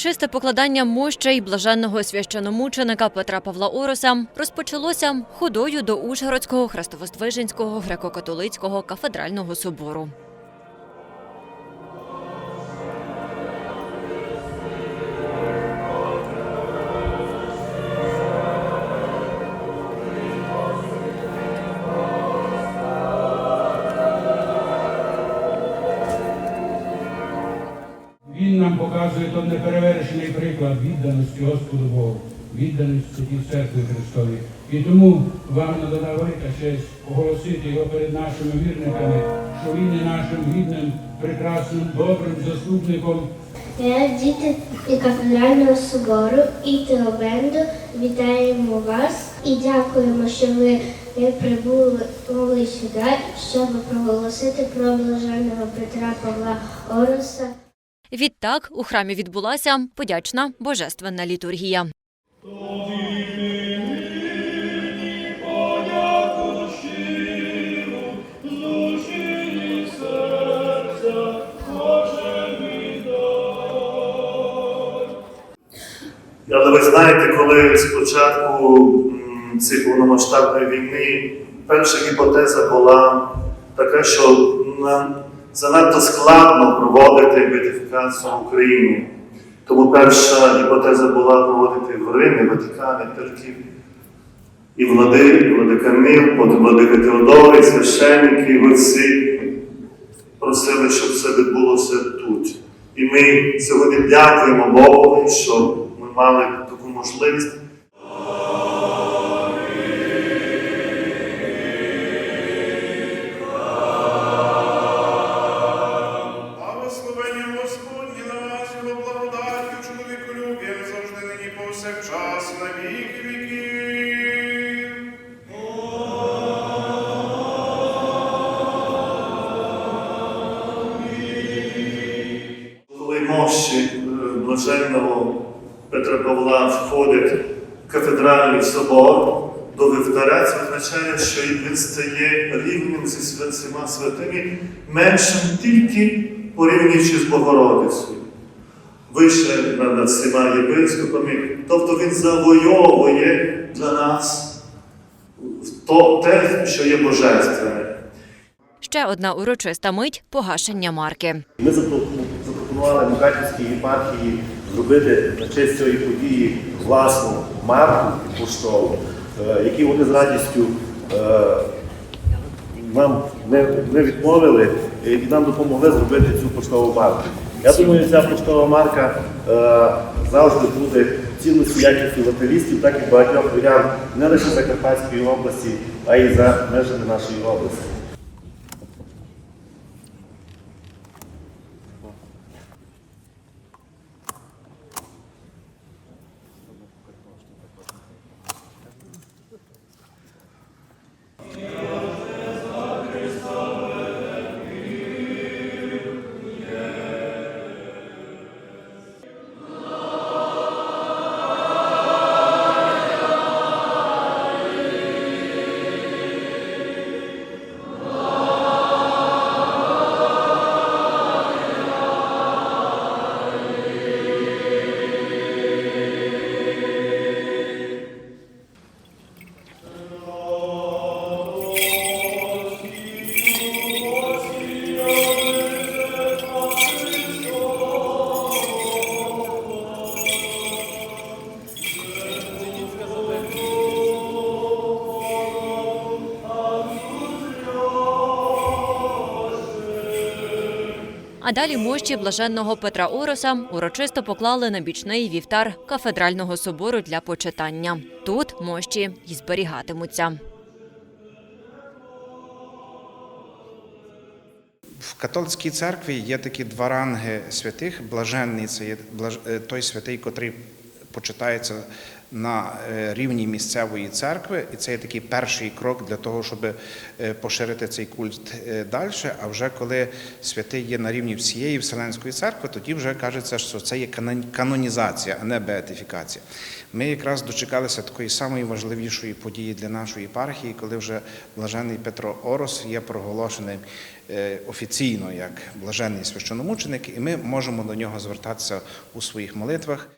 Урочисте покладання мощей блаженного священомученика Петра Павла Ороса розпочалося ходою до Ужгородського Хрестовоздвиженського греко-католицького кафедрального собору. Нам показує той неперевершений приклад відданості Господу Богу, відданості Святій Церкві Христові. І тому вам надана велика честь оголосити його перед нашими вірниками, що він є нашим гідним, прекрасним, добрим заступником Я, діти і кафедрального собору і Теобенду, вітаємо вас і дякуємо, що ви прибули сюди, щоб проголосити про блаженного Петра Павла Ороса. Відтак у храмі відбулася подячна божественна літургія. Але ви знаєте, коли спочатку м, цієї повномасштабної війни перша гіпотеза була така, що нам занадто складно проводити бетифікацію в Україні. Тому перша гіпотеза була проводити в Римі, Ватикані, Терків. І влади, і владиканів, потім владика Теодори, священники, ви всі просили, щоб це відбулося тут. І ми сьогодні дякуємо Богу, що ми мали таку можливість. Коли мощі е, блаженного Петра Павла входять в кафедральний собор до вівтаря, це означає, що він стає рівним зі всіма святими, меншим тільки порівнюючи з Богородицею. Вище над всіма єпископами, тобто він завойовує для нас то, те, що є божественне. Ще одна урочиста мить погашення марки. Ми запропонували Мукачівській єпархії зробити на честь цієї події власну марку поштову, е, які вони з радістю е, нам не, відмовили і нам допомогли зробити цю поштову марку. Я думаю, ця поштова марка е, завжди буде цінності як і так і багатьох вірян не лише Закарпатської області, а й за межами нашої області. Далі мощі блаженного Петра Ороса урочисто поклали на бічний вівтар кафедрального собору для почитання. Тут мощі й зберігатимуться. В католицькій церкві є такі два ранги святих. Блаженний це є е, той святий, котрий почитається на е, рівні місцевої церкви, і це є такий перший крок для того, щоб е, поширити цей культ далі. А вже коли святий є на рівні всієї Вселенської церкви, тоді вже кажеться, що це є канон- канонізація, а не беатифікація. Ми якраз дочекалися такої самої важливішої події для нашої єпархії, коли вже блажений Петро Орос є проголошений е, офіційно як блаженний священомученик, і ми можемо до нього звертатися у своїх молитвах.